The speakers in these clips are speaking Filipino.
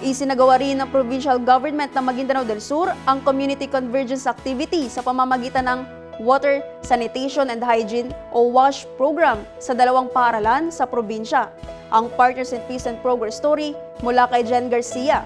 Isinagawa rin ng provincial government ng Maguindanao del Sur ang Community Convergence Activity sa pamamagitan ng Water, Sanitation and Hygiene o WASH program sa dalawang paaralan sa probinsya. Ang Partners in Peace and Progress Story mula kay Jen Garcia.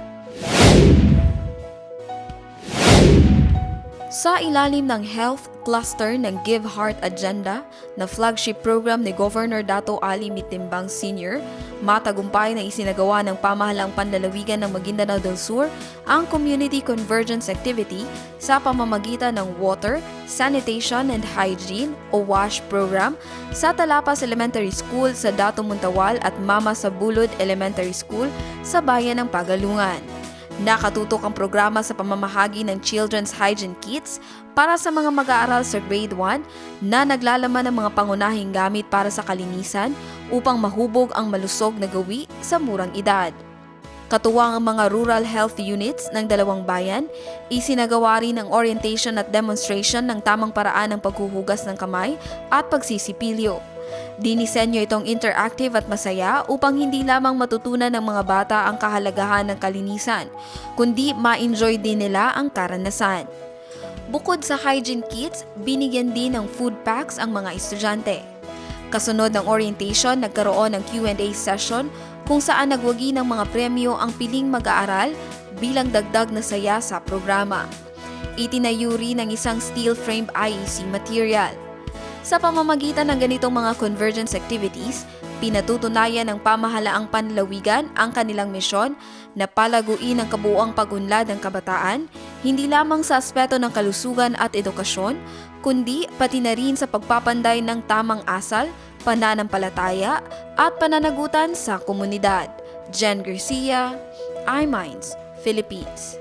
Sa ilalim ng health cluster ng Give Heart Agenda na flagship program ni Governor Dato Ali Mitimbang Sr., matagumpay na isinagawa ng pamahalang panlalawigan ng Maguindanao del Sur ang Community Convergence Activity sa pamamagitan ng Water, Sanitation and Hygiene o WASH program sa Talapas Elementary School sa Dato Muntawal at Mama sa Bulod Elementary School sa bayan ng Pagalungan. Nakatutok ang programa sa pamamahagi ng Children's Hygiene Kits para sa mga mag-aaral sa grade 1 na naglalaman ng mga pangunahing gamit para sa kalinisan upang mahubog ang malusog na gawi sa murang edad. Katuwang ang mga rural health units ng dalawang bayan, isinagawa rin ang orientation at demonstration ng tamang paraan ng paghuhugas ng kamay at pagsisipilyo. Dinisenyo itong interactive at masaya upang hindi lamang matutunan ng mga bata ang kahalagahan ng kalinisan, kundi ma-enjoy din nila ang karanasan. Bukod sa hygiene kits, binigyan din ng food packs ang mga estudyante. Kasunod ng orientation, nagkaroon ng Q&A session kung saan nagwagi ng mga premyo ang piling mag-aaral bilang dagdag na saya sa programa. Itinayo rin ng isang steel-framed IEC material. Sa pamamagitan ng ganitong mga convergence activities, pinatutunayan ng pamahalaang panlawigan ang kanilang misyon na palaguin ang kabuuang pagunlad ng kabataan, hindi lamang sa aspeto ng kalusugan at edukasyon, kundi pati na rin sa pagpapanday ng tamang asal, pananampalataya at pananagutan sa komunidad. Jen Garcia, iMinds, Philippines.